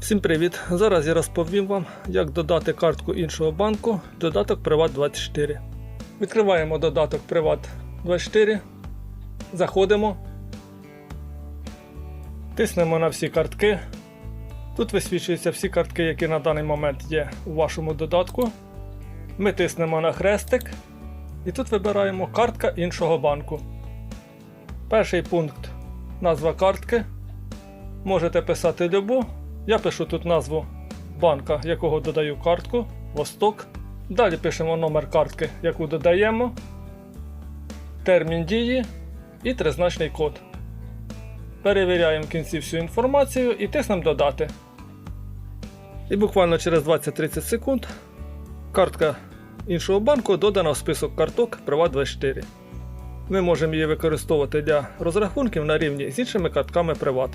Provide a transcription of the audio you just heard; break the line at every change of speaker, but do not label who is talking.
Всім привіт! Зараз я розповім вам, як додати картку іншого банку додаток Приват24. Відкриваємо додаток Приват24, заходимо, тиснемо на всі картки. Тут висвічуються всі картки, які на даний момент є у вашому додатку. Ми тиснемо на хрестик і тут вибираємо картка іншого банку. Перший пункт назва картки. Можете писати любу. Я пишу тут назву банка, якого додаю картку, Восток. Далі пишемо номер картки, яку додаємо, термін дії і тризначний код. Перевіряємо в кінці всю інформацію і тиснемо додати. І буквально через 20-30 секунд картка іншого банку додана в список карток Приват24. Ми можемо її використовувати для розрахунків на рівні з іншими картками Приват.